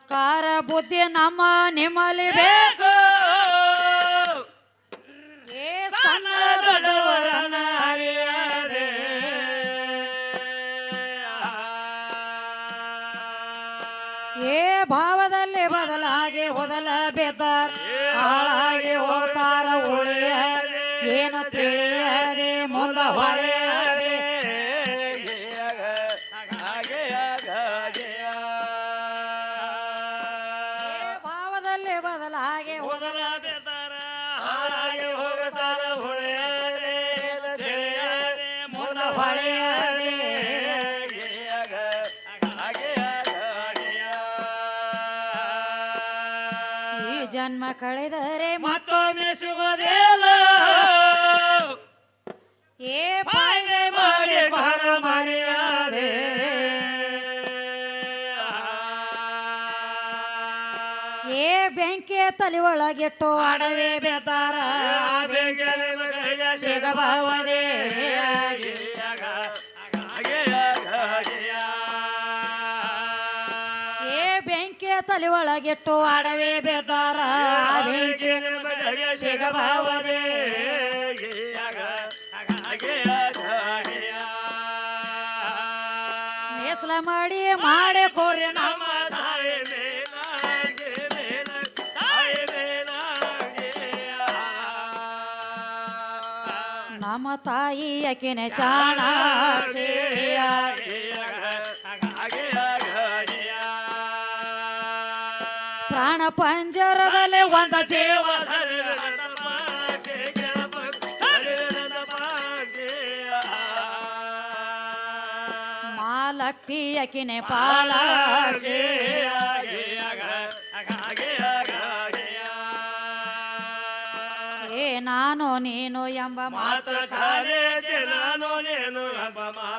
ಸಂಸ್ಕಾರ ಬುದ್ಧಿ ನಮ್ಮ ನಿಮ್ಮಲ್ಲಿ ಬೇಕು. ಏ ಏ ಭಾವದಲ್ಲಿ ಬದಲಾಗಿ ಹೊದಲ ಬೆದ್ದಾರ ಈ ಜನ್ಮ ಕಳೆದರೆ ಮತ್ತೊಮ್ಮೆ ಸಿಗೋದಿಲ್ಲ ಏ ಪಾಯ್ದೆ ಮಾಡಿ ಬರ ಮರ್ಯಾದೆ. ಏ ಬೆಂಕಿ ತಲೆ ಒಳಗಿಟ್ಟು ಅಡವೆ ಬೆದ್ದಾರ ಸಿಗಬಹುದೇ? ತಲೆ ಒಳಗಿಟ್ಟು ಅಡವೆ ಬೆದ್ದಾರ ಬೆಂಕಿ ಸಿಗಬಹುದೇ ಮೇಸಲ ಮಾಡಿ ಮಾಡೆ ಕೋರಿ ನಮ್ಮ ನಮ್ಮ ತಾಯಿ ಆ ಅಕಿನ ಚಾಣಾಕ್ಷಿಯ ಪಂಜರದಲ್ಲಿ ಒಂದ ಜೀವ ಮಾಲಕ್ತಿ ಅಕಿನೆ ಪಾಲಾಕ್ಷಿ ಏ ನಾನು ನೀನು ಎಂಬ ಮಾತು ನಾನು ನೀನು ಎಂಬ ಮಾತ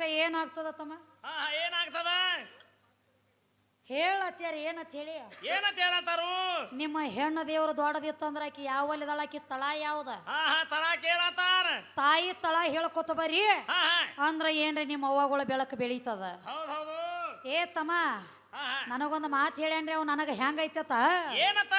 ಅದಕ್ಕೆ ಏನಾಗ್ತದ ತಮ್ಮ? ಹಾ ಏನಾಗ್ತದ? ಹೇಳತ್ಯಾರ ಏನತ್ ಹೇಳಿ? ಏನಂತ ಹೇಳತ್ತಾರು? ನಿಮ್ಮ ಹೆಣ್ಣು ದೇವ್ರು ದೊಡ್ಡದಿತ್ತಂದ್ರ ಆಕಿ ಯಾವಲ್ಲಿದಾಳ ಆಕಿ ತಳ ಯಾವ್ದ? ಹಾ ಹಾ ತಳ ಕೇಳತ್ತಾರ. ತಾಯಿ ತಳ ಹೇಳ್ಕೊತ ಬರ್ರಿ ಹಾ ಹಾ. ಅಂದ್ರ ಏನ್ರಿ ನಿಮ್ಮ ಅವ್ವಗಳ ಬೆಳಕು ಬೆಳೀತದ? ಹೌದ್ ಹೌದು. ಏ ತಮ್ಮ ಹಾ ಹಾ. ನನಗೊಂದು ಮಾತು ಹೇಳ್ಯಾನ್ರಿ ಅವ್ ನನಗ ಹೆಂಗೈತತ ಏನತ್ತ?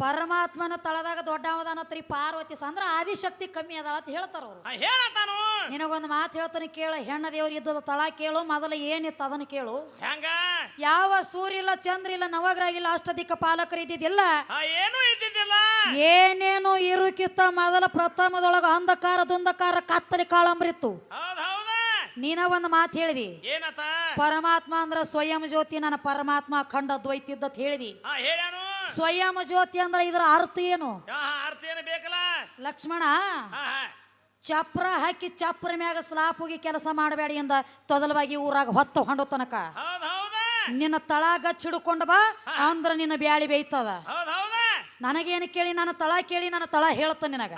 ಪರಮಾತ್ಮನ ತಳದಾಗ ದೊಡ್ಡವದಾನತ್ರಿ ಪಾರ್ವತಿ ಅಂದ್ರ ಆದಿಶಕ್ತಿ ಕಮ್ಮಿ ಅದಾಳ ಅಂತ ಹೇಳ್ತಾರ ಅವ್ರು. ಹೇಳತಾನು ನಿನಗೊಂದು ಮಾತು ಹೇಳ್ತಾನೆ ಕೇಳ ಹೆಣ್ಣ ದೇವ್ರ ಇದ್ದದ ತಳ ಕೇಳು ಮೊದಲ ಏನಿತ್ತು ಅದನ್ನ ಕೇಳು. ಹೆಂಗ? ಯಾವ ಸೂರ್ಯ ಇಲ್ಲ ಚಂದ್ರ ಇಲ್ಲ ನವಗ್ರಹ ಇಲ್ಲ ಅಷ್ಟದಿಕ್ಕ ಪಾಲಕರು ಇದ್ದಿದ್ದಿಲ್ಲ? ಏನು ಇದ್ದಿದ್ದಿಲ್ಲ? ಏನೇನು ಇರುಕಿತ್ತ ಮೊದಲ ಪ್ರಥಮದೊಳಗ ಅಂಧಕಾರ ದುಂದಕಾರ ಕತ್ತಲಿ ಕಾಳಂಬ್ರಿತ್ತು ನೀನ ಒಂದು ಮಾತು ಹೇಳಿದಿ? ಪರಮಾತ್ಮ ಅಂದ್ರ ಸ್ವಯಂ ಜ್ಯೋತಿ ನನ್ನ ಪರಮಾತ್ಮ ಖಂಡ ದ್ವೈತಿದ್ದತ್ ಹೇಳಿದಿ. ಸ್ವಯಂ ಜ್ಯೋತಿ ಅಂದ್ರೆ ಇದರ ಅರ್ಥ ಏನು? ಅರ್ಥ ಏನು ಬೇಕಲ್ಲ? ಲಕ್ಷ್ಮಣ ಚಪ್ರ ಹಾಕಿ ಚಪ್ರ ಮ್ಯಾಗ ಸ್ಲಾಪ್ ಹೋಗಿ ಕೆಲಸ ಮಾಡಬೇಡಿ ಎಂದ ತೊದಲವಾಗಿ ಊರಾಗ ಹೊತ್ತು ಹೊಂಡೋ ತನಕ. ನಿನ್ನ ಹೌದ. ನಿನ್ನ ತಳಗ ಹಿಡ್ಕೊಂಡು ಬಾ ಅಂದ್ರ ನಿನ್ನ ಬ್ಯಾಳಿ ಬೇಯ್ತದ. ನನಗೇನು ಕೇಳಿ ನನ್ನ ತಳ ಕೇಳಿ ನನ್ನ ತಳ ಹೇಳ್ತ ನಿನಗ.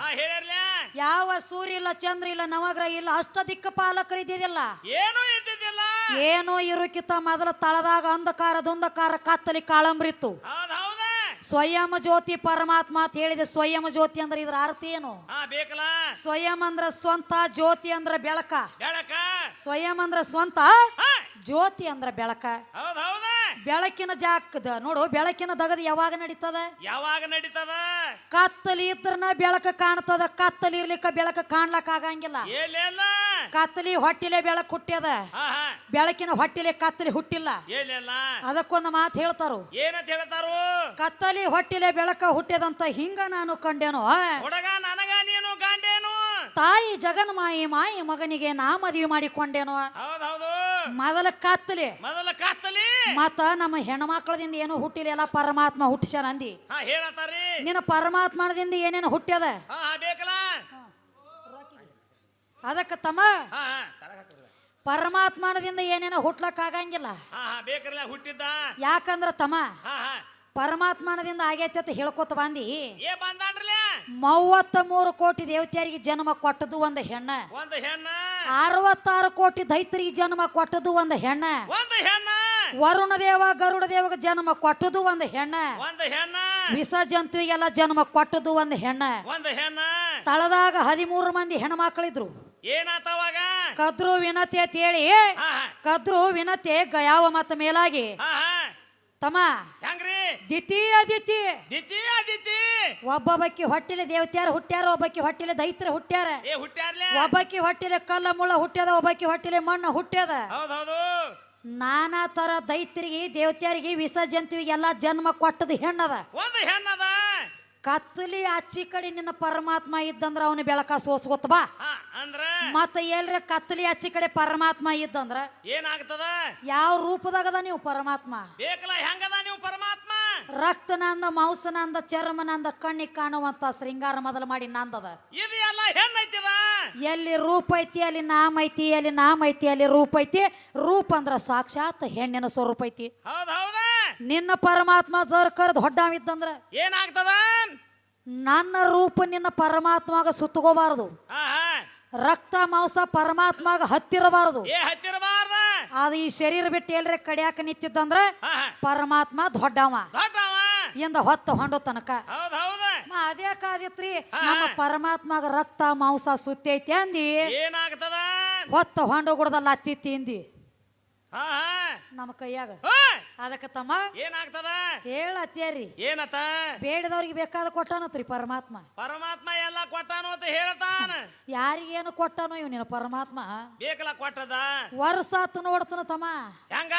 ಯಾವ ಸೂರ್ಯ ಇಲ್ಲ ಚಂದ್ರ ಇಲ್ಲ ನವಗ್ರಹ ಇಲ್ಲ ಅಷ್ಟ ದಿಕ್ಕ ಪಾಲಕರು ಇದ್ದಿದ್ದಿಲ್ಲ. ಏನೂ ಇದ್ದಿದ್ದಿಲ್ಲ. ಏನೋ ಇರುಕಿತ್ತ ಮೊದಲ ತಳದಾಗ ಅಂಧಕಾರ ದೊಂದಕಾರ ಕತ್ತಲಿ ಕಾಳಂಬ್ರಿತ್ತು. ಸ್ವಯಂ ಜ್ಯೋತಿ ಪರಮಾತ್ಮ ಅಂತ ಹೇಳಿದೆ. ಸ್ವಯಂ ಜ್ಯೋತಿ ಅಂದ್ರೆ ಇದ್ರ ಅರ್ಥ ಏನು? ಹಾ ಬೇಕಲ್ಲ. ಸ್ವಯಂ ಅಂದ್ರ ಸ್ವಂತ ಜ್ಯೋತಿ ಅಂದ್ರ ಬೆಳಕ. ಬೆಳಕ. ಸ್ವಯಂ ಅಂದ್ರ ಸ್ವಂತ ಜ್ಯೋತಿ ಅಂದ್ರ ಬೆಳಕ. ಬೆಳಕಿನ ಜಾಕದ. ನೋಡು ಬೆಳಕಿನ ದಗದ ಯಾವಾಗ ನಡೀತದ? ಯಾವಾಗ ನಡೀತದ? ಕತ್ತಲಿ ಇದ್ರನ ಬೆಳಕ ಕಾಣ್ತದ. ಕತ್ತಲಿ ಇರ್ಲಿಕ್ಕ ಬೆಳಕ ಕಾಣ್ಲಕ್ ಆಗಂಗಿಲ್ಲ. ಕತ್ತಲಿ ಹೊಟ್ಟಿಲೆ ಬೆಳಕು ಹುಟ್ಟ್ಯದ. ಬೆಳಕಿನ ಹೊಟ್ಟಿಲೆ ಕತ್ತಲಿ ಹುಟ್ಟಿಲ್ಲ. ಅದಕ್ಕೊಂದು ಮಾತು ಹೇಳ್ತಾರು. ಏನಂತ ಹೇಳ್ತಾರು? ಕತ್ತಲಿ ಹೊಟ್ಟಿಲೆ ಬೆಳಕ ಹುಟ್ಟ್ಯದಂತ ಹಿಂಗ ನಾನು ಕಂಡೇನು ಹುಡುಗ ನನಗ ನೀನು ಗಂಡೇನು ತಾಯಿ ಜಗನ್ ಮಾಯಿ ಮಗನಿಗೆ ನಾ ಮದುವೆ ಮಾಡಿಕೊಂಡೇನೋ ಮೊದಲ ಕತ್ತಲಿ. ಮೊದಲ ಕತ್ತಲಿ. ಮತ್ತ ನಮ್ಮ ಹೆಣ್ಮಕ್ಳದಿಂದ ಏನೋ ಹುಟ್ಟಿಲ್ಲ ಎಲ್ಲ ಪರಮಾತ್ಮ ಹುಟ್ಟಿಸ್ಯಾನ ಅಂದಿ. ಹೇಳತ್ತಾರಿ ನಿನ್ನ ಪರಮಾತ್ಮನದಿಂದ ಏನೇನು ಹುಟ್ಟ್ಯದ? ಬೇಕಲ್ಲ? ಅದಕ್ಕ ತಮ್ಮ ಪರಮಾತ್ಮನದಿಂದ ಏನೇನೋ ಹುಟ್ಲಕ್ ಆಗಂಗಿಲ್ಲ. ಹುಟ್ಟಿದ್ದ? ಯಾಕಂದ್ರ ತಮ್ಮ ಪರಮಾತ್ಮನದಿಂದ ಆಗೈತೆ ಅಂತ ಹೇಳ್ಕೊತ ಬಂದಿ. ಏ ಮೂವತ್ತ ಮೂರು ಕೋಟಿ ದೇವತೆಯರಿಗೆ ಜನ್ಮ ಕೊಟ್ಟದು ಒಂದು ಹೆಣ್ಣ. ಒಂದು ಹೆಣ್ಣ. ಅರವತ್ತಾರು ಕೋಟಿ ದೈತರಿಗೆ ಜನ್ಮ ಕೊಟ್ಟದು ಒಂದು ಹೆಣ್ಣ. ಒಂದು ಹೆಣ್ಣ. ವರುಣ ದೇವ ಗರುಡ ದೇವಗ ಜನ್ಮ ಕೊಟ್ಟದು ಒಂದು ಹೆಣ್ಣ. ಒಂದು ಹೆಣ್ಣ. ವಿಷ ಜಂತುವಿಗೆಲ್ಲ ಜನ್ಮ ಕೊಟ್ಟದು ಒಂದು ಹೆಣ್ಣ. ಒಂದು ಹೆಣ್ಣ. ತಳದಾಗ ಹದಿಮೂರು ಮಂದಿ ಹೆಣ್ಮಕ್ಳಿದ್ರು. ಏನಾತವಾಗ ಕದ್ರು ವಿನತೆ ಅಂತ ಹೇಳಿ ಹಾ ಹಾ ಕದ್ರು ವಿನತೆ ಗಯಾವ ಮತ್ತ ಮೇಲಾಗಿ. ತಮ್ಮ. ಹೆಂಗ್ರಿ? ದಿತಿ. ಅದಿತಿ ದಿತಿ. ಅದಿತಿ ಒಬ್ಬೊಬ್ಬಕ್ಕಿ ಹೊಟ್ಟಿಲೆ ದೇವತ್ಯಾರ ಹುಟ್ಟ್ಯಾರ ಒಬ್ಬಕ್ಕಿ ಹೊಟ್ಟಿಲೆ ದೈತ್ರ ಹುಟ್ಟ್ಯಾರ. ಏ ಹುಟ್ಟ್ಯಾರ್ಲೆ? ಒಬ್ಬಕ್ಕಿ ಹೊಟ್ಟಿಲೆ ಕಲ್ಲ ಮುಳ್ಳ ಹುಟ್ಟ್ಯದ ಒಬ್ಬಕ್ಕಿ ಹೊಟ್ಟಿಲೆ ಮಣ್ಣು ಹುಟ್ಟ್ಯದ. ಹೌದ್ ಹೌದು. ನಾನಾ ತರ ದೈತ್ರಿಗಿ ದೇವತ್ಯಾರಿಗೆ ವಿಷ ಎಲ್ಲಾ ಜನ್ಮ ಕೊಟ್ಟದ ಹೆಣ್ಣದ. ಒಂದು ಹೆಣ್ಣದ? ಕತ್ತಲಿ ಅಚ್ಚಿ ಕಡೆ ನಿನ್ನ ಪರಮಾತ್ಮ ಇದ್ದಂದ್ರ ಅವನ ಬೆಳಕ ಸೋಸ್ಕೊತ ಬಾ. ಅಂದ್ರ? ಮತ್ತ ಎಲ್ರ ಕತ್ತಲಿ ಅಚ್ಚಿ ಕಡೆ ಪರಮಾತ್ಮ ಇದ್ದಂದ್ರ ಏನಾಗ್ತದ? ಯಾವ ರೂಪದಾಗದ ನೀವು ಪರಮಾತ್ಮ? ಬೇಕಲ್ಲ ಹೆಂಗದ ನೀವು ಪರಮಾತ್ಮ? ರಕ್ತನಂದ ಮಾಂಸನಂದ ಚರ್ಮನಂದ ಕಣ್ಣಿಗೆ ಕಾಣುವಂತ ಶೃಂಗಾರ ಮೊದಲು ಮಾಡಿ ನಂದದ. ಇದು ಎಲ್ಲ ಹೆಣ್ಣೈತಿದ? ಎಲ್ಲಿ ರೂಪ ಐತಿ ಅಲ್ಲಿ ನಾಮ ಐತಿ ಅಲ್ಲಿ ನಾಮ ಐತಿ ಅಲ್ಲಿ ರೂಪ ಐತಿ. ರೂಪ ಅಂದ್ರ ಸಾಕ್ಷಾತ್ ಹೆಣ್ಣಿನ ಸ್ವರೂಪ ಐತಿ. ಹೌದ್ ಹೌದ? ನಿನ್ನ ಪರಮಾತ್ಮ ಜರ್ ಕರ್ದ್ ಹೊಡ್ಡಾವಿದ್ದಂದ್ರ ಏನಾಗ್ತದ? ನನ್ನ ರೂಪ ನಿನ್ನ ಪರಮಾತ್ಮಾಗ ಸುತ್ತಗೋಬಾರದು. ರಕ್ತ ಮಾಂಸ ಪರಮಾತ್ಮಾಗ ಹತ್ತಿರಬಾರದು. ಏ ಹತ್ತಿರಬಾರ್ದ ಅದು ಈ ಶರೀರ ಬಿಟ್ಟು ಎಲ್ರೆ ಕಡಿಯಾಕ ನಿಂತಿದ್ದಂದ್ರ ಪರಮಾತ್ಮ ದೊಡ್ಡವ. ಎಂದ ಇಂದ ಹೊತ್ತ ಹೊಂಡು ತನಕ. ಅದೇ ಕಾದಿತ್ರಿ. ನಮ್ಮ ಪರಮಾತ್ಮಗ ರಕ್ತ ಮಾಂಸ ಸುತ್ತೈತಿ ಅಂದಿ. ಹೊತ್ತ ಹೊಂಡು ಗುಡ್ದಲ್ಲ ಅತ್ತಿ ತಿಂದಿ ಹಾ ನಮ್ಮ ಕೈಯಾಗ. ಅದಕ್ಕೆ ತಮ್ಮ ಏನಾಗ್ತದ? ಹೇಳತ್ತೇರಿ. ಏನತ? ಬೇಡದವ್ರಿಗೆ ಬೇಕಾದ ಕೊಟ್ಟಾನತ್ರಿ ಪರಮಾತ್ಮ. ಪರಮಾತ್ಮ ಎಲ್ಲ ಕೊಟ್ಟಾನು ಅಂತ ಹೇಳ್ತಾನ. ಯಾರಿಗೇನು ಕೊಟ್ಟಾನೋ ಇವ್ ನಿನ್ನ ಪರಮಾತ್ಮ. ಬೇಕಲ್ಲ ಕೊಟ್ಟದ? ವರ್ಷ ನೋಡತನ ತಮ್ಮ. ಹೆಂಗ?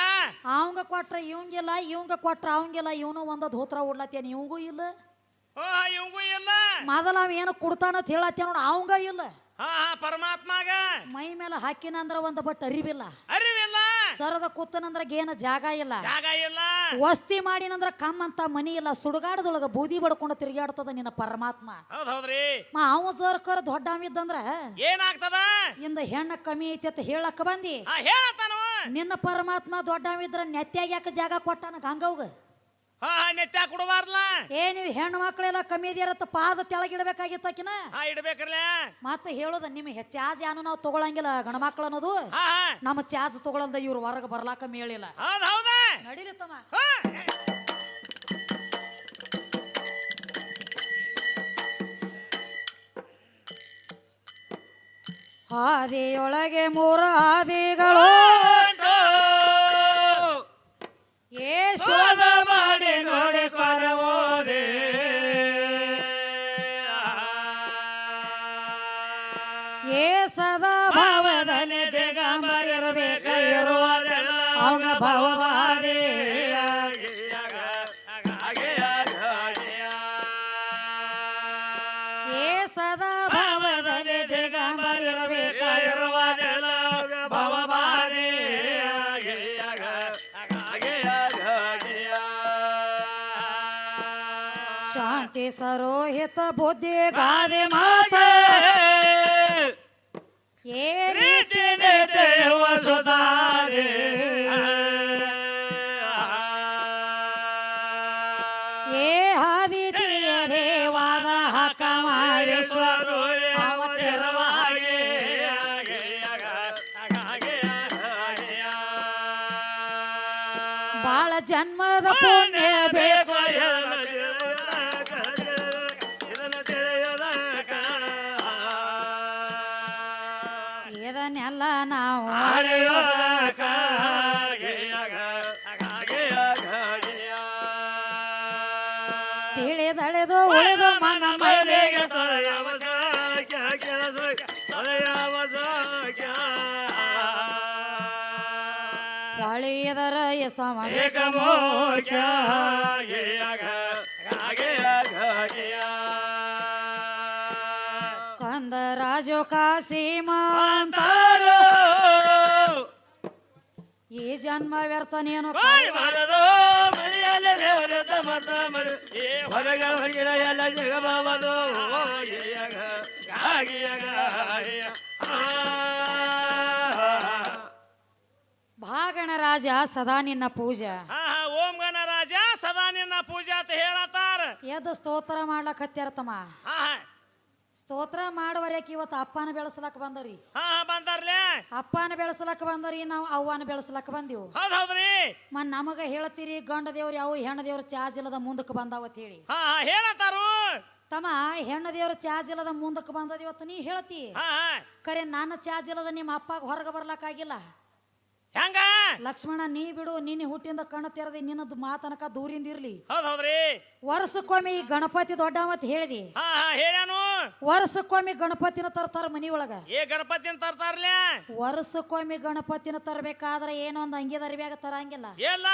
ಅವಂಗ ಕೊಟ್ರ ಇವಂಗಿಲ್ಲ ಇವಂಗ ಕೊಟ್ರ ಅವಂಗಿಲ್ಲ ಇವನು ಒಂದ ಧೋತ್ರ ಉಡ್ಲತ್ತೇನ ಇವಂಗೂ ಇಲ್ಲ. ಇವಂಗೂ ಇಲ್ಲ. ಮೊದಲ ಅವ ಏನು ಕೊಡ್ತಾನ ಅಂತ ಹೇಳತ್ತೇನ ನೋಡ ಅವಂಗ ಇಲ್ಲ. ಹಾ ಹಾ ಪರಮಾತ್ಮಗ. ಮೈ ಮೇಲೆ ಹಾಕಿನಂದ್ರ ಒಂದ್ ಬಟ್ ಅರಿವಿಲ್ಲ. ಅರಿವಿಲ್ಲ. ಸರದ ಕೂತನಂದ್ರ ಏನ ಜಾಗ ಇಲ್ಲ. ಜಾಗ ಇಲ್ಲ. ವಸ್ತಿ ಮಾಡಿನಂದ್ರ ಕಮ್ಮಂತ ಮನಿ ಇಲ್ಲ. ಸುಡುಗಾಡದೊಳಗ ಬೂದಿ ಬಡ್ಕೊಂಡು ತಿರುಗಾಡ್ತದ ನಿನ್ನ ಪರಮಾತ್ಮ. ಹೌದ್ ಹೌದ್ರಿ. ಅವ ಜರ್ಕರ್ ದೊಡ್ಡವಿದ್ದಂದ್ರ ಏನಾಗ್ತದ? ಇಂದ ಹೆಣ್ಣ ಕಮ್ಮಿ ಐತಿ ಅಂತ ಹೇಳಕ್ ಬಂದಿ. ನಿನ್ನ ಪರಮಾತ್ಮ ದೊಡ್ಡವಿದ್ರ ನೆತ್ಯಾಗ ಯಾಕೆ ಜಾಗ ಕೊಟ್ಟಾನ ಗಂಗವ್ಗ? ಹಾ ಹಾ ನೆತ್ಯ ಕೊಡಬಾರ್ಲ ಏ ನೀವು ಹೆಣ್ಣು ಮಕ್ಕಳೆಲ್ಲ ಕಮ್ಮಿ ಇದೆಯಾರತ್ತ ಪಾದ ತೆಳಗಿಡಬೇಕಾಗಿತ್ತಕಿನ ಹಾ ಇಡ್ಬೇಕ್ರಲ್ಲ ಮತ್ತೆ ಹೇಳೋದ ನಿಮ್ ಚಾರ್ಜ್ ಏನು ನಾವು ತಗೊಳಂಗಿಲ್ಲ ಗಣ ಮಕ್ಕಳು ಅನ್ನೋದು? ಹಾ ಹಾ. ನಮ್ಮ ಚಾಜ್ ತಗೊಳಲ್ದ ಇವ್ರು ಹೊರಗೆ ಬರ್ಲಾಕ ಮೇಳಿಲ್ಲ. ಹೌದ್ ಹೌದ. ನಡೀಲಿ ತಮ್ಮ. ಹಾ. ಹಾದಿಯೊಳಗೆ ಮೂರ ಹಾದಿಗಳು. ಏ ಅವಂಗ ಭಾವವಾದಿ. ಏ ಸದಾ ಭಾವದಲ್ಲಿ ದಿಗಂಬರಿರಬೇಕ ಶಾಂತಿ ಸರೋಹಿತ ಬುದ್ಧಿ ಗಾದೆ ಮಾತ. ಏ ರೀತಿ ಏ ಹಾದಿ ತಿಳಿಯದೆ ವಾದ ಹಾಕ ಮಾರೇಶ್ವರ ಅವತಿರವಾಗಿ ಬಾಳ ಜನ್ಮದ ಪುಣ್ಯ ಬೇಕು ಗಾಳಿಯದರ ಎಸಮ ಕಂದ ರಾಜೋ ಕಾಸಿಮಾಂತ ಈ ಜನ್ಮ ವ್ಯರ್ಥ ನೀನು ಹೊರಗ ಹೊರಗಿನ ಎಲ್ಲ ಜಗಬಾಬದು ಗಣರಾಜ ಸದಾ ನಿನ್ನ ಪೂಜಾ. ಹಾ ಹಾ ಓಂ ಗಣರಾಜ ಸದಾ ನಿನ್ನ ಪೂಜಾ ಅಂತ ಹೇಳತ್ತಾರ. ಎದ್ದು ಸ್ತೋತ್ರ ಮಾಡ್ಲಕ್ ಹತ್ಯಾರ ತಮ್ಮ ಹಾ ಹಾ ಸ್ತೋತ್ರ ಮಾಡುವರ್ಯಾಕ ಇವತ್ತು ಅಪ್ಪನ ಬೆಳೆಸಲಕ್ ಬಂದರಿ. ಹಾ ಹಾ ಬಂದಾರ್ಲೆ? ಅಪ್ಪನ ಬೆಳೆಸಲಕ್ ಬಂದರಿ ನಾವು ಅವ್ವನ ಬೆಳೆಸಲಕ್ ಬಂದಿವು. ಹೌದ್ ಹೌದ್ರಿ? ಮನ್ ನಮಗ ಹೇಳ್ತೀರಿ ಗಂಡ ದೇವ್ರು ಯಾವ ಹೆಣ್ಣ ದೇವ್ರ ಚಾರ್ಜ್ ಇಲ್ಲದ ಮುಂದಕ್ಕೆ ಬಂದಾವತ್ ಹೇಳಿ. ಹಾ ಹಾ ಹೇಳತ್ತಾರು? ತಮ್ಮ ಹೆಣ್ಣ ದೇವ್ರ ಚಾರ್ಜ್ ಇಲ್ಲದ ಮುಂದಕ್ಕೆ ಬಂದದ ಇವತ್ತು ನೀ ಹೇಳ್ತಿ. ಹಾ ಹಾ ಕರೆ ನನ್ನ ಚಾರ್ಜ್ ಇಲ್ಲದ ನಿಮ್ಮ ಅಪ್ಪಾಗ ಹೊರಗೆ ಬರ್ಲಕ್ಕಾಗಿಲ್ಲ ಹೆಂಗ? ಲಕ್ಷ್ಮಣ ನೀ ಬಿಡು ನಿನ್ನ ಹುಟ್ಟಿಂದ ಕಣ ತೆರದಿ ನಿನ್ನದು ಮಾತನಕ ದೂರಿಂದ ಇರ್ಲಿ. ಹೌದ್ ಹೌದ್ರಿ. ವರ್ಷಕ್ಕೊಮ್ಮೆ ಈ ಗಣಪತಿ ದೊಡ್ಡ ಮತ್ ಹೇಳಿದಿ. ಹಾ ಹಾ ಹೇಳ್ಯಾನು. ವರ್ಷಕ್ಕೊಮ್ಮೆ ಗಣಪತಿನ ತರ್ತಾರ ಮನಿ ಒಳಗ ಏ ಗಣಪತಿನ ತರ್ತಾರಲ್ಲ ವರ್ಷಕ್ಕೊಮ್ಮೆ ಗಣಪತಿನ ತರಬೇಕಾದ್ರೆ ಏನೋ ಒಂದ್ ಅಂಗಿ ಅರಿವ್ಯಾಗ ತರಂಗಿಲ್ಲ. ಎಲ್ಲ?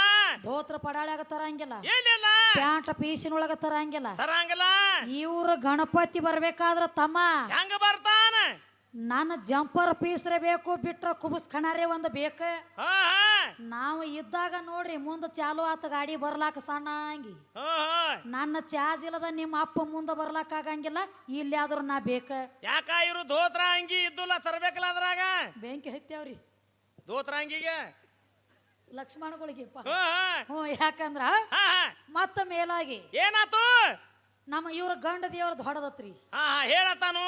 ಧೋತ್ರ ಪಡಾಳ್ಯಾಗ ತರಂಗಿಲ್ಲ. ಏನಿಲ್ಲ? ಪ್ಯಾಂಟ್ ಪೀಸಿನೊಳಗ ತರಂಗಿಲ್ಲ. ತರಂಗಿಲ್ಲ? ಇವ್ರ ಗಣಪತಿ ಬರ್ಬೇಕಾದ್ರ ತಮ್ಮ. ಹೆಂಗ ಬರ್ತಾನ? ನನ್ನ ಜಂಪರ್ ಪೀಸ್ರೆ ಬೇಕು ಬಿಟ್ರ ಕುಬಸ್ ಖಣಾರೆ ಒಂದು ಬೇಕ. ಹಾ ಹಾ. ನಾವು ಇದ್ದಾಗ ನೋಡ್ರಿ ಮುಂದೆ ಚಾಲು ಆತ ಗಾಡಿ ಬರ್ಲಾಕ ಸಣ್ಣ ಅಂಗಿ ಹಾ ಹಾ. ನನ್ನ ಚಾರ್ಜ್ ಇಲ್ಲದ ನಿಮ್ಮ ಅಪ್ಪ ಮುಂದೆ ಬರ್ಲಾಕ ಆಗಂಗಿಲ್ಲ ಇಲ್ಲಿ ಆದ್ರೂ ನಾ ಬೇಕ. ಯಾಕ ಇವ್ರು ಧೋತ್ರ ಅಂಗಿ ಇದ್ದುಲ್ಲ ತರಬೇಕಲ್ಲ ಅದ್ರಾಗ? ಬೆಂಕಿ ಹತ್ಯಾವ್ರಿ. ಧೋತ್ರ ಅಂಗಿಗೆ? ಲಕ್ಷ್ಮಣಗಳಿಗೆ ಹಾ ಹಾ. ಹ್ಞೂ ಯಾಕಂದ್ರ ಹಾ ಹಾ. ಮತ್ತ ಮೇಲಾಗಿ ಏನಾತು? ನಮ್ಮ ಇವ್ರ ಗಂಡ ದೇವ್ರದ್ದು ಹೊಡದತ್ರಿ. ಹಾ ಹಾ ಹೇಳತ್ತಾನು.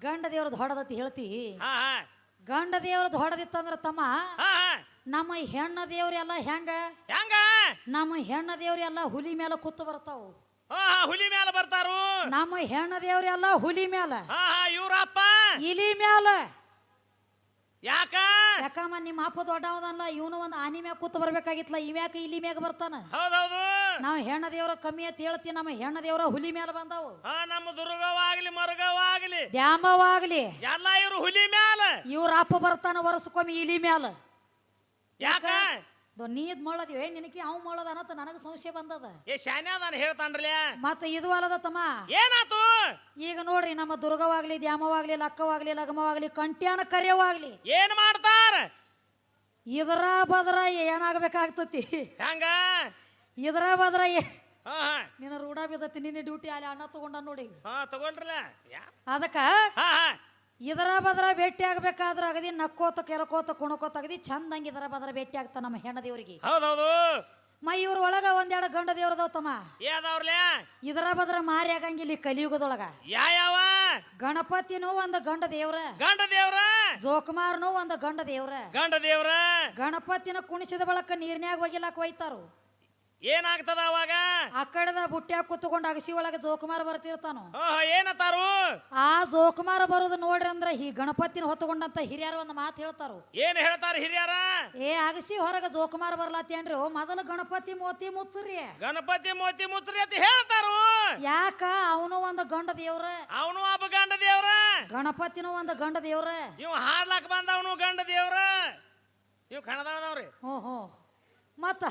ಗಂಡ ದೇವ್ರದ್ದು ಹೊಡದತ್ತಿ ಹೇಳ್ತಿ. ಹಾ ಹಾ. ಗಂಡ ದೇವ್ರದ್ದು ಹೊಡದಿತ್ತಂದ್ರ ತಮ್ಮ ಹಾ ಹಾ. ನಮ್ಮ ಹೆಣ್ಣ ದೇವ್ರೆಲ್ಲ ಹೆಂಗ? ಹೆಂಗ? ನಮ್ಮ ಹೆಣ್ಣ ದೇವ್ರೆಲ್ಲ ಹುಲಿ ಮೇಲೆ ಕೂತು ಬರ್ತಾವು. ಹಾ ಹಾ ಹುಲಿ ಮೇಲೆ ಬರ್ತಾರು. ನಮ್ಮ ಹೆಣ್ಣ ದೇವ್ರೆಲ್ಲ ಹುಲಿ ಮ್ಯಾಲ. ಹಾ ಹಾ ಇವ್ರಪ್ಪ. ಇಲಿ ಮ್ಯಾಲ. ಯಾಕ? ಯಾಕಮ್ಮ ನಿಮ್ಮ ಅಪ್ಪ ದೊಡ್ಡವದಲ್ಲ ಇವನು ಒಂದು ಆನಿ ಮ್ಯಾಗ ಕೂತು ಬರ್ಬೇಕಾಗಿತ್ತಲ್ಲ ಇವ್ಯಾಕ ಇಲ್ಲಿ ಮ್ಯಾಗ ಬರ್ತಾನ? ಹೌದೌದು. ನಾವು ಹೆಣ್ಣ ದೇವರ ಕಮ್ಮಿ ಅಂತ ಹೇಳ್ತಿ ನಮ್ಮ ಹೆಣ್ಣ ದೇವರ ಹುಲಿ ಮ್ಯಾಲ ಬಂದವು. ಹಾ ನಮ್ಮ ದುರ್ಗವಾಗ್ಲಿ ಮರುಗವಾಗ್ಲಿ. ದ್ಯಾಮವಾಗ್ಲಿ. ಎಲ್ಲ ಇವ್ರು ಹುಲಿ ಮ್ಯಾಲ. ಇವ್ರ ಅಪ್ಪ ಬರ್ತಾನ ವರ್ಷಕ್ಕೊಮ್ಮೆ ಇಲಿ ಮ್ಯಾಲ. ನೀದ್ ಮೊಳದಿವೆ ನಿನಗೆ ಅವ್ ಮಾಡೋದ ಅನ್ನತ್ತ ನನಗೆ ಸಂಶಯ ಬಂದದ. ಏ ಶಾನ್ಯ ಅದಾನ ಹೇಳ್ತಾನ್ರಲ್ಲ ಮತ್ತ ಇದು ಅಲ್ಲದ ತಮ್ಮ. ಏನಾತು? ಈಗ ನೋಡ್ರಿ ನಮ್ಮ ದುರ್ಗವಾಗ್ಲಿ ದ್ಯಾಮವಾಗ್ಲಿ ಲಕ್ಕವಾಗ್ಲಿ ಲಗಮವಾಗ್ಲಿ ಕಂಟ್ಯಾನ ಕರ್ಯವಾಗ್ಲಿ. ಏನ್ ಮಾಡ್ತಾರ? ಇದರ ಬದ್ರ ಏನಾಗಬೇಕಾಗ್ತತಿ? ಹಂಗ? ಇದರ ಬದ್ರ ನಿನ್ನ ರೂಢ ಬಿದ್ದತಿ ನಿನ್ನೆ ಡ್ಯೂಟಿ ಅಲ್ಲಿ ಅಣ್ಣ ತಗೊಂಡ ನೋಡಿ ಹಾ ತಗೊಳ್ರಲ್ಲ ಯಾ ಅದಕ್ಕ ಇದರ ಬದರ ಭೇಟಿ ಆಗ್ಬೇಕಾದ್ರ ಅಗದಿ ನಕ್ಕೋತ ಕೆಲಕೋತ ಕುಣಕೋತ ಅಗದಿ ಚಂದಂಗ ಇದರ ಬದರ ಭೇಟಿ ಆಗ್ತಾ ನಮ್ಮ ಹೆಣ್ಣ ದೇವ್ರಿಗೆ. ಹೌದೌದು. ಮ ಇವ್ರ ಒಳಗ ಒಂದೆರಡು ಗಂಡ ದೇವ್ರದವ್ ತಮ್ಮ. ಇದರ ಬದ್ರ ಮಾರಿ ಆಗಂಗಿಲ್ಲ ಈ ಕಲಿಯುಗದೊಳಗ. ಯಾ ಯಾವ ಗಣಪತಿನೂ ಒಂದ ಗಂಡ ದೇವ್ರ. ಗಂಡ ದೇವ್ರ? ಜೋಕುಮಾರ್ನೂ ಒಂದು ಗಂಡ ದೇವ್ರ. ಗಂಡ ದೇವ್ರ? ಗಣಪತಿನ ಕುಣಿಸಿದ ಬಳಕ ನೀರ್ನ್ಯಾಗ ಒಗಿಲಾಕ ಒಯ್ತಾರು. ಏನಾಗ್ತದ ಅವಾಗ? ಆ ಕಡೆದ ಬುಟ್ಟ್ಯಾಗ ಕುತ್ಕೊಂಡು ಅಗಸಿ ಒಳಗೆ ಜೋಕುಮಾರ ಬರ್ತಿರ್ತಾನು? ಹಾ ಹಾ ಏನತ್ತಾರು ಆ ಜೋಕುಮಾರ ಬರೋದು ನೋಡ್ರಿ ಅಂದ್ರ ಈ ಗಣಪತಿನ ಹೊತ್ತುಕೊಂಡಂತ ಹಿರಿಯರು ಒಂದು ಮಾತು ಹೇಳ್ತಾರು. ಏನ್ ಹೇಳ್ತಾರ ಹಿರಿಯರ? ಏ ಅಗಸಿ ಹೊರಗ ಜೋಕುಮಾರ ಬರ್ಲಾತೇನ್ರಿ? ಓ ಮೊದಲು ಗಣಪತಿ ಮೋತಿ ಮುಚ್ಚರಿ. ಗಣಪತಿ ಮೋತಿ ಮುತ್ರಿ ಅಂತ ಹೇಳ್ತಾರು. ಯಾಕ? ಅವನು ಒಂದು ಗಂಡ ದೇವ್ರ. ಅವನು ಒಬ್ಬ ಗಂಡ ದೇವ್ರ. ಗಣಪತಿನೂ ಒಂದು ಗಂಡ ದೇವ್ರ. ಇವ್ ಹಾಡ್ಲಾಕ್ ಬಂದವನು ಗಂಡ ದೇವ್ರ. ಇವ್ ಕಣದಾಳದವ್ರಿ. ಹ್ಞೂ ಹ್ಞೂ ಮತ್ತ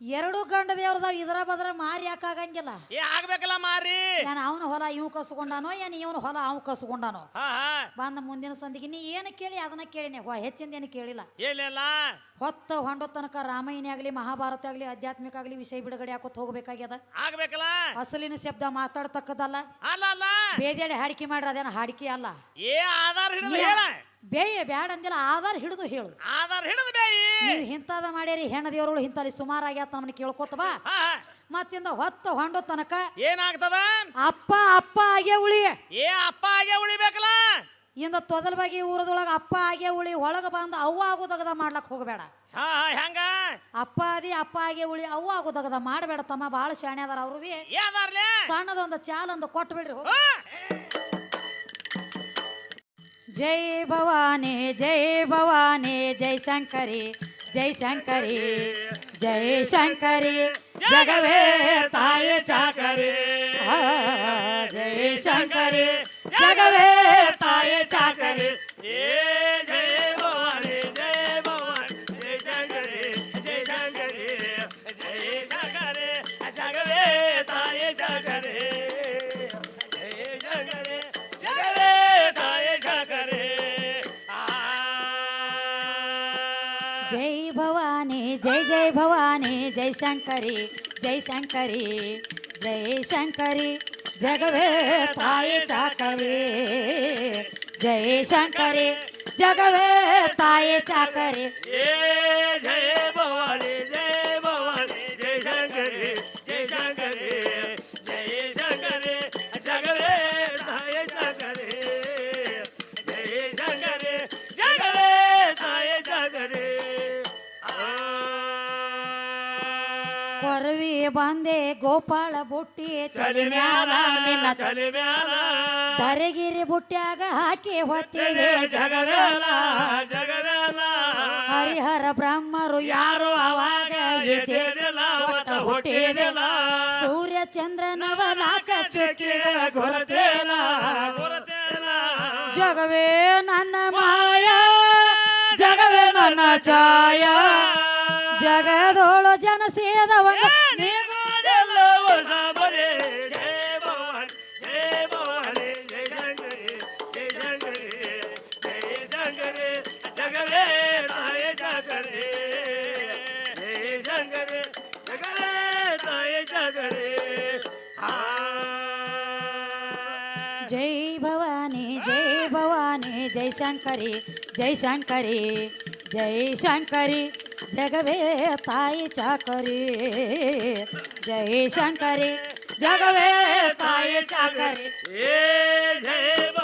ಎರಡು ಗಂಡ ದೇವ್ರದಾವ್ ಇದರ ಬದ್ರ ಮಾರಿ ಯಾಕಾಗಂಗಿಲ್ಲ ಏ ಆಗ್ಬೇಕಲ್ಲ ಮಾರಿ. ಏನ್ ಅವನ ಹೊಲ ಇವ್ ಕಸ್ಕೊಂಡಾನೋ ಏನ್ ಇವನ ಹೊಲ ಅವ್ ಕಸ್ಕೊಂಡಾನೋ? ಬಂದ ಮುಂದಿನ ಸಂದಿಗೆ ನೀ ಏನು ಕೇಳಿ ಅದನ್ನ ಕೇಳಿನಿ ಹೊ ಹೆಚ್ಚಿಂದ ಏನು ಕೇಳಿಲ್ಲ. ಏನಿಲ್ಲ. ಹೊತ್ತ ಹೊಂಡೋ ತನಕ ರಾಮಾಯಣ ಆಗಲಿ ಮಹಾಭಾರತ ಆಗಲಿ ಆಧ್ಯಾತ್ಮಿಕ ಆಗಲಿ ವಿಷಯ ಬಿಡುಗಡೆ ಹಾಕೋತ್ ಹೋಗ್ಬೇಕಾಗ್ಯದ. ಆಗ್ಬೇಕಲ್ಲ. ಅಸಲಿನ ಶಬ್ದ ಮಾತಾಡ್ತಕ್ಕದಲ್ಲ ಅಲ್ಲ ಅಲ್ಲ. ಹಾಡಿಕೆ ಮಾಡ್ರಿ ಅದೇನ ಹಾಡಿಕೆ ಅಲ್ಲ. ಏ ಆಧಾರ ಬೇಯ ಬ್ಯಾಡ ಅಂದಿಲ್ಲ ಆಧಾರ್ ಹಿಡಿದು ಹೇಳು. ಆಧಾರ್ ಹಿಡಿದು ಬೇಯಿ. ನೀವು ಇಂಥದ ಮಾಡ್ಯಾರಿ ಹೆಣ್ಣ ದೇವರುಗಳು ಇಂತಲ್ಲಿ ಸುಮಾರಾಗ್ಯಾತ ನಮ್ಮನ್ನ ಕೇಳ್ಕೊತ ಬಾ. ಮತ್ತಿಂದ ಹೊತ್ತ ಹೊಂಡೋ ತನಕ ಏನಾಗ್ತದ? ಅಪ್ಪ ಅಪ್ಪ ಆಗೇ ಉಳಿ. ಏ ಅಪ್ಪ ಆಗೇ ಉಳಿಬೇಕಲ್ಲ? ಇಂದ ತೊದಲ್ ಬಾಗಿ ಊರದೊಳಗ ಅಪ್ಪ ಆಗೇ ಉಳಿ ಒಳಗ ಬಂದ ಅವ್ವ ಆಗೋದಗದ ಮಾಡ್ಲಕ್ ಹೋಗಬೇಡ. ಹೆಂಗ? ಅಪ್ಪ ಅದಿ ಅಪ್ಪ ಆಗೇ ಉಳಿ ಅವ್ವ ಆಗೋದಗದ ಮಾಡಬೇಡ ತಮ್ಮ ಭಾಳ ಶಾಣೆ ಅದಾರ ಅವ್ರು ಬಿ. ಏದಾರ್ಲೆ ಸಣ್ಣದೊಂದು ಚಾಲೊಂದು ಕೊಟ್ಟು ಬಿಡ್ರಿ ಹೋಗಿ. ಹಾ ಜೈ ಭವಾನಿ ಜೈ ಭವಾನಿ ಜೈ ಶಂಕರಿ ಜೈ ಶಂಕರಿ ಜೈ ಶಂಕರಿ ಜಗವೇ ತಾಯಿ ಚಾಕರಿ ಆ, ಜೈ ಶಂಕರಿ ಜಗವೇ ಭವಾನಿ ಜೈ ಶಂಕರಿ ಜೈ ಶಂಕರಿ ಜೈ ಶಂಕರಿ ಜಗವೇ ತಾಯಿ ಚಾಕರಿ ಜೈ ಶಂಕರಿ ಜಗವೇ ತಾಯಿ ಬಂದೆ ಗೋಪಾಳ ಬುಟ್ಟಿ ತಲೆ ಮ್ಯಾಲ ನಿನ್ನ ತಲೆ ಮ್ಯಾಲ. ಧರೆಗಿರಿ ಬುಟ್ಟ್ಯಾಗ ಹಾಕಿ ಹೊತ್ತಿದೆ ಜಗವೇಲ ಜಗವೇಲ ಹರಿಹರ ಬ್ರಹ್ಮರು ಯಾರು ಅವಾಗ ಇದ್ದಿದ್ದಿಲ್ಲ, ಹುಟ್ಟಿದಿಲ್ಲ? ಸೂರ್ಯ ಚಂದ್ರನವ ನಾಕ ಚುಕ್ಕಿಗಳ ಕೊರತೆಲ ಜಗವೇ ನನ್ನ ಮಾಯ ಜಗವೇ ನನ್ನ ಛಾಯ. ಜಗದೋಳು ಜನ ಸೇದವಂಗ ಜೈ ಭವಾನಿ ಜೈ ಭವಾನಿ ಜೈ ಶಂಕರಿ ಜೈ ಶಂಕರಿ ಜೈ ಶಂಕರಿ ಜಗವೇ ತಾಯಿ ಚಾಕರಿ. ಜೈ ಶಂಕರಿ ಜಗವೇ ತಾಯಿ ಚಾಕರಿ. ಜಯ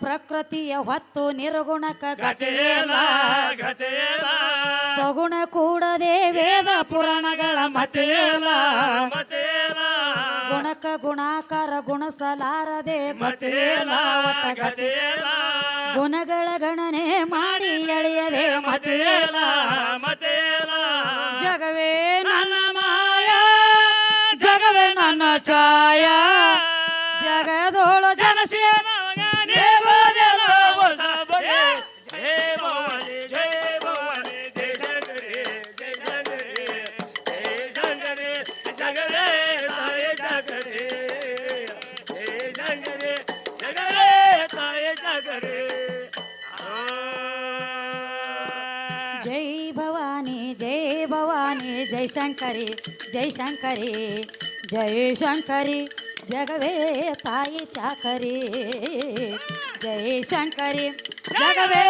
ಪ್ರಕೃತಿಯ ಹೊತ್ತು ನಿರ್ಗುಣಕ ಸಗುಣ ಕೂಡದೆ ವೇದ ಪುರಾಣಗಳ ಮತೆಯಲ್ಲ ಗುಣಕ ಗುಣಾಕಾರ ಗುಣಸಲಾರದೆ ಒಟ್ಟ ಗುಣಗಳ ಗಣನೆ ಮಾಡಿ ಎಳೆಯದೆ ಮತೆಯಲ್ಲ ಮತೆಯಲ್ಲ ಜಗವೇ ನನ್ನ ಮಾಯ ಜಗವೇ ನನ್ನ ಛಾಯ. ಜೈ ಶಂಕರಿ ಜೈ ಶಂಕರಿ ಜಗವೇ ತಾಯಿ ಚಾಕರಿ ಜೈ ಶಂಕರಿ ಜಗವೇ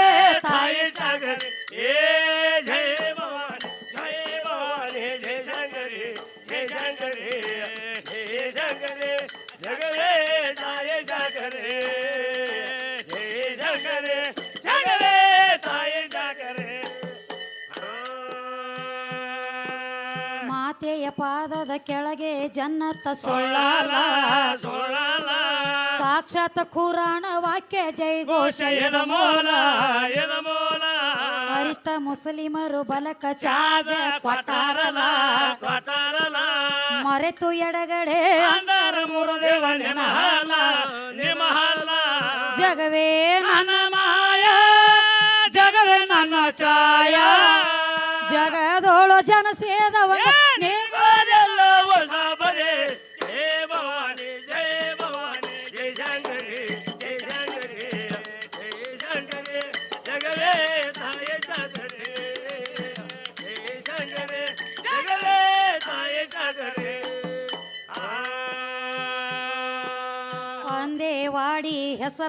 ತಾಯಿ ಚಾಕರಿ ಏ ಜಯ ಭವಾನಿ ಜಯ ಭವಾನಿ ಜಯ ಶಂಕರಿ ಜಯ ಶಂಕರಿ ಜಯ ಶಂಕರಿ ಜಗವೇ ಕೆಳಗೆ ಜನ್ನತ್ತ ಸೊಳ್ಳಾಲ ಸೊಳ್ಳಲ. ಸಾಕ್ಷಾತ್ ಕುರಾಣ ವಾಕ್ಯ ಜೈ ಘೋಷ ಎದ ಮೂಲ ಎದ ಮೂಲ. ಹರಿತ ಮುಸ್ಲಿಮರು ಬಲಕ ಚಾಜ ಕೊಟ್ಟಾರಲ ಕೊಟ್ಟಾರಲ. ಮರೆತು ಎಡಗಡೆ ಅಂದರ ಮೂರು ದೇವ ನಿಮ್ಮ ಹಾಲ ನಿಮ್ಮ ಜಗವೇ ನನ್ನ ಮಾಯ ಜಗವೇ ನನ್ನ ಛಾಯ. ಜಗದೋಳು ಜನ ಸೇದವಂಗ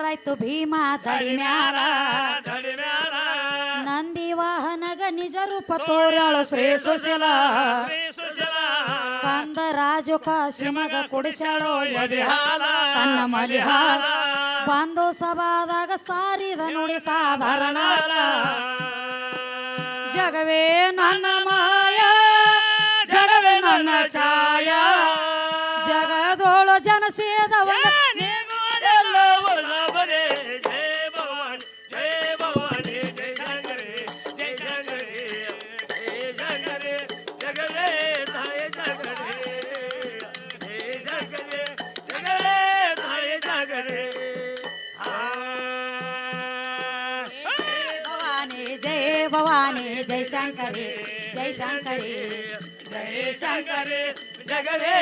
ಹೆಸರಾಯ್ತು ಭೀಮಾ ಧಡಿ ಮ್ಯಾಲ ನಂದಿ ವಾಹನಗ ನಿಜ ರೂಪ ತೋರಳು ಶ್ರೀ ಸುಶೀಲ. ಕಂದ ರಾಜು ಕಾಶಿಮಗ ಕುಡಿಸಳು ಯದಿಹಾಲ ಹಾಲ ತನ್ನ ಮಲಿಹಾಲ ಬಂದು ಸಭಾದಾಗ ಸಾರಿದ ನುಡಿ ಸಾಧಾರಣ. ಜಗವೇ ನನ್ನ ಮಾಯ. ಜಗವೇ ನನ್ನ ಛಾಯ. ಭವಾನಿ ಜೈ ಶಂಕರಿ ಜೈ ಶಂಕರಿ ಜಯ ಶಂಕರಿ ಜಗವೇ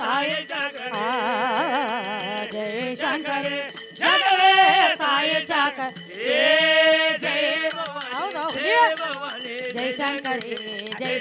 ತಾಯ ಶಂಕರಿ ಆ, ಜೈ ಶಂಕರಿ ಜಗವೇ ತಾಯಿ ಚಾಕ ಏ ಜಯ ಭವಾನಿ ಹೌದು ಜಯ ಭವಾನಿ ಜೈ ಶಂಕರಿ ಜೈ